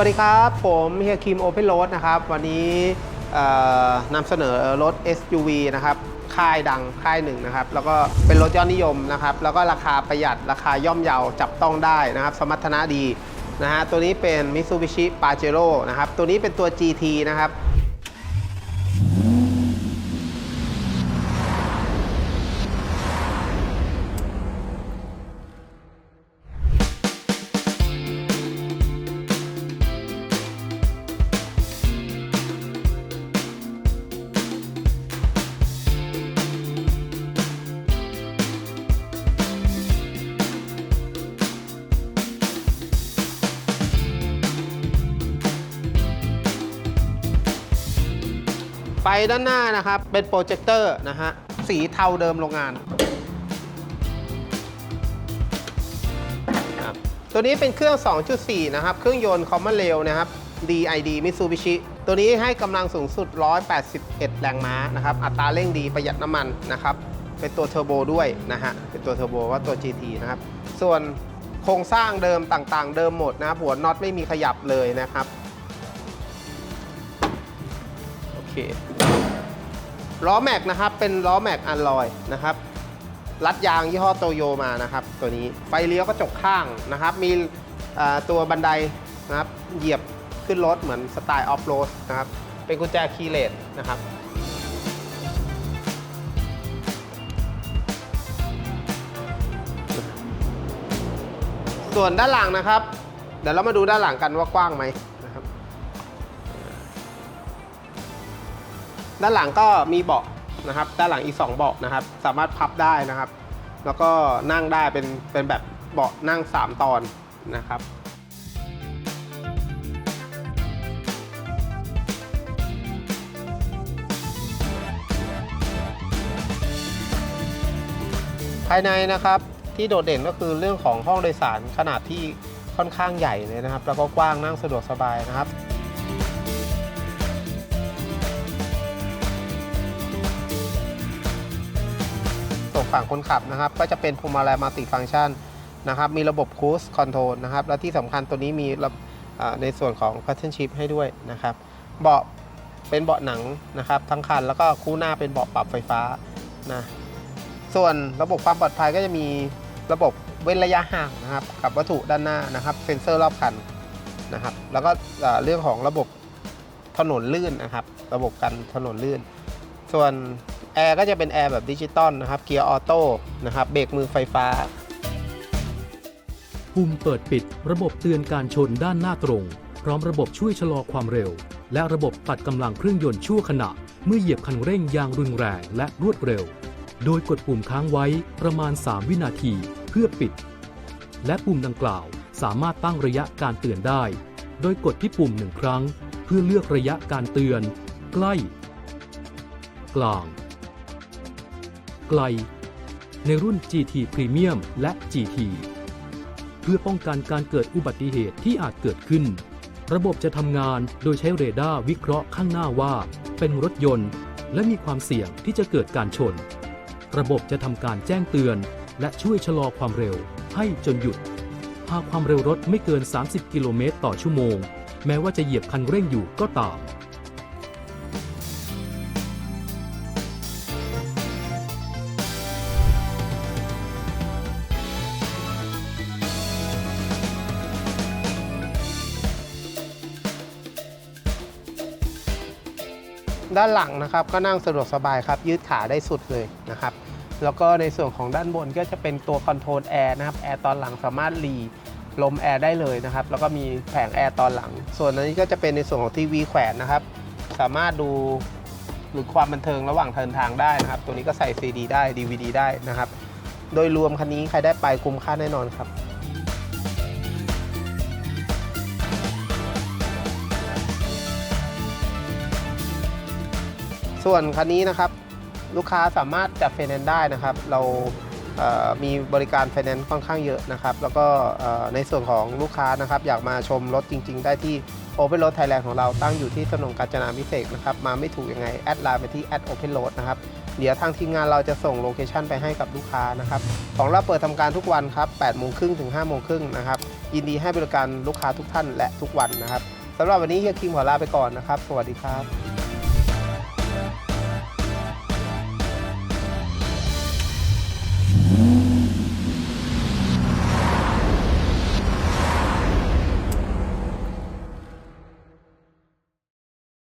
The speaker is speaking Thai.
สวัสดีครับ ผมเฮียคิมโอเพนโรดนะครับ วันนี้นำเสนอรถ SUV นะครับ ค่ายดังค่ายหนึ่งนะครับ แล้วก็เป็นรถยอดนิยมนะครับ แล้วก็ราคาประหยัดราคาย่อมเยาจับต้องได้นะครับ สมรรถนะดีนะฮะตัวนี้เป็น Mitsubishi Pajero นะครับ ตัวนี้เป็นตัว GT นะครับ ไฟด้านหน้านะครับ เป็นโปรเจคเตอร์นะฮะ สีเทาเดิมโรงงานครับตัวนี้เป็นเครื่อง 2.4 นะครับ เครื่องยนต์คอมมอนเรลนะครับ DID Mitsubishi ตัวนี้ให้กำลังสูงสุด 181 แรงม้านะครับ อัตราเร่งดีประหยัดน้ำมันนะครับ เป็นตัวเทอร์โบด้วยนะฮะ เป็นตัวเทอร์โบว่าตัว GT นะครับ ส่วนโครงสร้างเดิมต่างๆ เดิมหมดนะครับ หัวน็อตไม่มีขยับเลยนะครับ ล้อแม็กนะครับ เป็นล้อแม็กอันลอยนะครับ รัดยางยี่ห้อโตโยมานะครับ ตัวนี้ไฟเลี้ยวกระจกข้างนะครับ มีตัวบันไดนะครับ เหยียบขึ้นรถเหมือนสไตล์ออฟโรดนะครับ เป็นกุญแจคีย์เลสนะครับส่วนด้านหลังนะครับ เดี๋ยวเรามาดูด้านหลังกันว่ากว้างไหม ด้านหลังก็มีเบาะนะครับ ด้านหลังอีก 2 เบาะนะครับ สามารถพับได้นะครับ แล้วก็นั่งได้เป็นเป็นแบบเบาะนั่ง 3 ตอนนะครับภายในนะครับที่โดดเด่นก็คือเรื่องของห้องโดยสารขนาดที่ค่อนข้างใหญ่เลยนะครับ แล้วก็กว้างนั่งสะดวกสบายนะครับ ส่วนฝั่งคนขับนะครับ ก็จะเป็นพวงมาลัยมัลติฟังก์ชันนะครับมีระบบคูสคอนโทรลนะครับและที่สำคัญตัวนี้มีในส่วนของ p a t t e r n Shift ให้ด้วยนะครับเบาะเป็นเบาะหนังนะครับทั้งคันแล้วก็คู่หน้าเป็นเบาะปรับไฟฟ้านะส่วนระบบความปลอดภัยก็จะมีระบบเว้นระยะห่างนะครับกับวัตถุด้านหน้านะครับเซ็นเซอร์รอบคันนะครับแล้วก็เรื่องของระบบถนนลื่นนะครับ ระบบกันถนนลื่น ส่วน แอร์ก็จะเป็นแอร์แบบดิจิตอลนะครับ เกียร์ออโต้นะครับ เบรกมือไฟฟ้า ปุ่มเปิดปิด ระบบเตือนการชนด้านหน้าตรง พร้อมระบบช่วยชะลอความเร็ว และระบบตัดกำลังเครื่องยนต์ชั่วขณะ เมื่อเหยียบคันเร่งอย่างรุนแรงและรวดเร็ว โดยกดปุ่มค้างไว้ประมาณ 3 วินาที เพื่อปิด และปุ่มดังกล่าวสามารถตั้งระยะการเตือนได้ โดยกดที่ปุ่มหนึ่งครั้ง เพื่อเลือกระยะการเตือน ใกล้ กลาง ไกล ในรุ่น GT Premium และ GT เพื่อป้องกันการเกิดอุบัติเหตุที่อาจเกิดขึ้น ระบบจะทำงานโดยใช้เรดาร์วิเคราะห์ข้างหน้าว่า เป็นรถยนต์ และมีความเสี่ยงที่จะเกิดการชน ระบบจะทำการแจ้งเตือน และช่วยชะลอความเร็ว ให้จนหยุด หากความเร็วรถไม่เกิน 30 กิโลเมตรต่อชั่วโมง แม้ว่าจะเหยียบคันเร่งอยู่ก็ตาม ด้านหลังนะครับก็นั่งสะดวกสบายครับ ยืดขาได้สุดเลยนะครับ แล้วก็ในส่วนของด้านบนก็จะเป็นตัวคอนโทรลแอร์นะครับแอร์ตอนหลังสามารถรีลมแอร์ได้เลยนะครับ แล้วก็มีแผงแอร์ตอนหลัง ส่วนนนี้ก็จะเป็นในส่วนของทีวีแขวนนะครับ สามารถดูหรือความบันเทิงระหว่างเดินทางได้นะครับ ตัวนี้ก็ใส่ CD ได้ DVD ได้นะครับ โดยรวมคันนี้ใครได้ไปคุ้มค่าแน่นอนครับ ส่วนคันนี้นะครับลูกค้าสามารถจัดไฟแนนซ์ได้นะครับ เรามีบริการไฟแนนซ์ค่อนข้างเยอะนะครับ แล้วก็ในส่วนของลูกค้านะครับ อยากมาชมรถจริง ๆ ได้ที่ Open Road Thailand ของเราตั้งอยู่ที่ถนนกาญจนาพิเศษนะครับ มาไม่ถูกยังไง แอดไลน์ไปที่ Open Road นะครับ เดี๋ยวทางทีมงานเราจะส่งโลเคชันไปให้กับลูกค้านะครับ ของเราเปิดทำการทุกวันครับ8โมงครึ่งถึง5โมงครึ่งนะครับ ยินดีให้บริการลูกค้าทุกท่านและทุกวันนะครับสำหรับวันนี้เฮียคิมขอลาไปก่อนนะครับ สวัสดีครับ